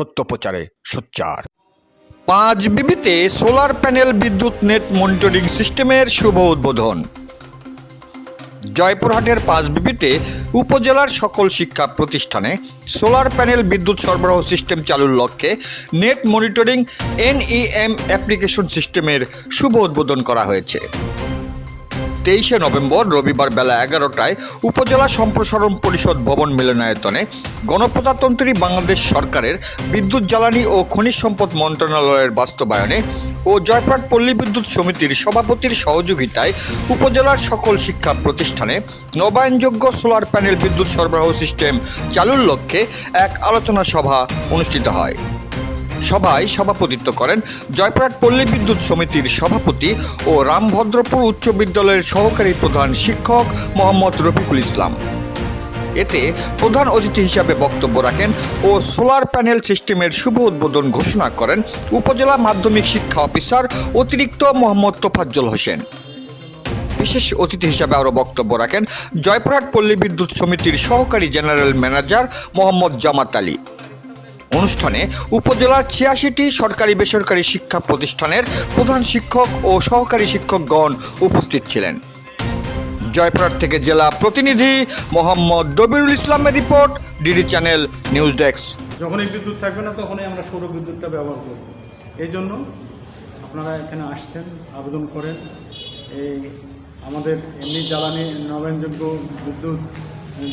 সত্য প্রচারে সোচ্চার। পাঁচ বিবিতে সোলার প্যানেল বিদ্যুৎ নেট মনিটরিং সিস্টেমের শুভ উদ্বোধন। জয়পুরহাটের পাঁচ বিবিতে উপজেলার সকল শিক্ষা প্রতিষ্ঠানে সোলার প্যানেল বিদ্যুৎ সরবরাহ সিস্টেম চালুর লক্ষ্যে নেট মনিটরিং এনইএম অ্যাপ্লিকেশন সিস্টেমের শুভ উদ্বোধন করা হয়েছে। তেইশে নভেম্বর রবিবার বেলা এগারোটায় উপজেলা সম্প্রসারণ পরিষদ ভবন মিলনায়তনে গণপ্রজাতন্ত্রী বাংলাদেশ সরকারের বিদ্যুৎ জ্বালানি ও খনিজ সম্পদ মন্ত্রণালয়ের বাস্তবায়নে ও জয়পাট পল্লী বিদ্যুৎ সমিতির সভাপতির সহযোগিতায় উপজেলার সকল শিক্ষা প্রতিষ্ঠানে নবায়নযোগ্য সোলার প্যানেল বিদ্যুৎ সরবরাহ সিস্টেম চালুর লক্ষ্যে এক আলোচনা সভা অনুষ্ঠিত হয়। সভায় সভাপতিত্ব করেন জয়পুরহাট পল্লী বিদ্যুৎ সমিতির সভাপতি ও রামভদ্রপুর উচ্চ বিদ্যালয়ের সহকারী প্রধান শিক্ষক মোহাম্মদ রফিকুল ইসলাম। এতে প্রধান অতিথি হিসাবে বক্তব্য রাখেন ও সোলার প্যানেল সিস্টেমের শুভ উদ্বোধন ঘোষণা করেন উপজেলা মাধ্যমিক শিক্ষা অফিসার অতিরিক্ত মোহাম্মদ তোফাজ্জল হোসেন। বিশেষ অতিথি হিসাবে আরও বক্তব্য রাখেন জয়পুরহাট পল্লী বিদ্যুৎ সমিতির সহকারী জেনারেল ম্যানেজার মোহাম্মদ জামাত আলী। অনুষ্ঠানে উপজেলার ছিয়াশিটি সরকারি বেসরকারি শিক্ষা প্রতিষ্ঠানের প্রধান শিক্ষক ও সহকারী শিক্ষকগণ উপস্থিত ছিলেন। জয়পুরহাট থেকে জেলা প্রতিনিধি মোহাম্মদ দবিরুল ইসলামের report, DD channel news desk. যখনই বিদ্যুৎ থাকবে না, তখনই আমরা সৌর বিদ্যুৎটা ব্যবহার করব। এই জন্য আপনারা এখানে আসছেন, আবেদন করেন। এই আমাদের এমনি জ্বালানি নবায়নযোগ্য বিদ্যুৎ,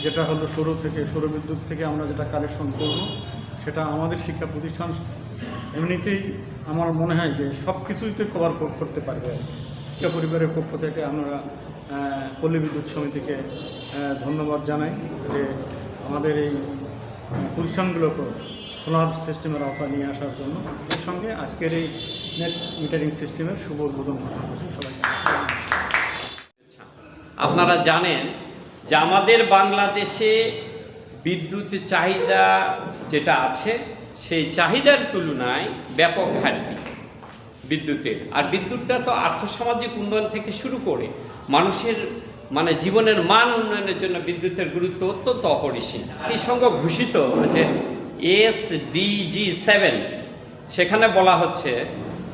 যেটা হলো সৌর থেকে, সৌর বিদ্যুৎ থেকে আমরা যেটা কালেকশন করব সেটা আমাদের শিক্ষা প্রতিষ্ঠান এমনিতেই আমার মনে হয় যে সব কিছুইতে কভার করতে পারবে। শিক্ষা পরিবারের পক্ষ থেকে আমরা পল্লী বিদ্যুৎ সমিতিকে ধন্যবাদ জানাই যে আমাদের এই প্রতিষ্ঠানগুলোকে সোলার সিস্টেমের আওতায় নিয়ে আসার জন্য। এর সঙ্গে আজকের এই নেট মিটারিং সিস্টেমের শুভ উদ্বোধন ঘোষণা করছি। সবাইকে আপনারা জানেন যে আমাদের বাংলাদেশে বিদ্যুৎ চাহিদা যেটা আছে, সেই চাহিদার তুলনায় ব্যাপক ঘাটতি বিদ্যুতের। আর বিদ্যুৎটা তো আর্থসামাজিক উন্নয়ন থেকে শুরু করে মানুষের মানে জীবনের মান উন্নয়নের জন্য বিদ্যুতের গুরুত্ব অত্যন্ত অপরিসীম। জাতিসংঘ ঘোষিত যে এস ডিজি সেভেন সেখানে বলা হচ্ছে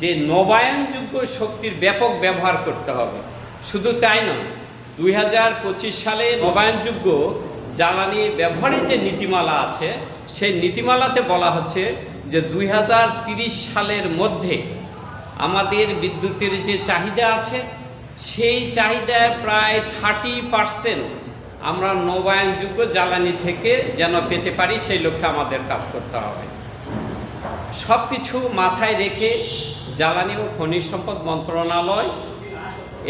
যে নবায়নযোগ্য শক্তির ব্যাপক ব্যবহার করতে হবে। শুধু তাই নয়, দুই সালে নবায়নযোগ্য জ্বালানি ব্যবহারের যে নীতিমালা আছে, সেই নীতিমালাতে বলা হচ্ছে যে দুই সালের মধ্যে আমাদের বিদ্যুতের যে চাহিদা আছে, সেই চাহিদার প্রায় থার্টি পার্সেন্ট আমরা নবায়নযোগ্য জ্বালানি থেকে যেন পেতে পারি, সেই লক্ষ্যে আমাদের কাজ করতে হবে। সব কিছু মাথায় রেখে জ্বালানি ও খনিজ সম্পদ মন্ত্রণালয়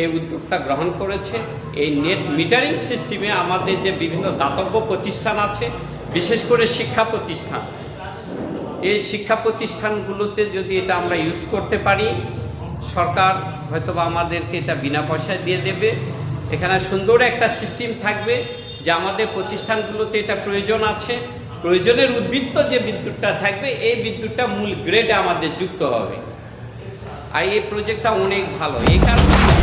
এই উদ্যোগটা গ্রহণ করেছে। এই নেট মিটারিং সিস্টেমে আমাদের যে বিভিন্ন দাতব্য প্রতিষ্ঠান আছে, বিশেষ করে শিক্ষা প্রতিষ্ঠান, এই শিক্ষা প্রতিষ্ঠানগুলোতে যদি এটা আমরা ইউজ করতে পারি, সরকার হয়তোবা আমাদেরকে এটা বিনা পয়সায় দিয়ে দেবে। এখানে সুন্দর একটা সিস্টেম থাকবে যে আমাদের প্রতিষ্ঠানগুলোতে এটা প্রয়োজন আছে। প্রয়োজনের উদ্বৃত্ত যে বিদ্যুৎটা থাকবে, এই বিদ্যুৎটা মূল গ্রেডে আমাদের যুক্ত হবে। আর এই প্রজেক্টটা অনেক ভালো। এই কারণে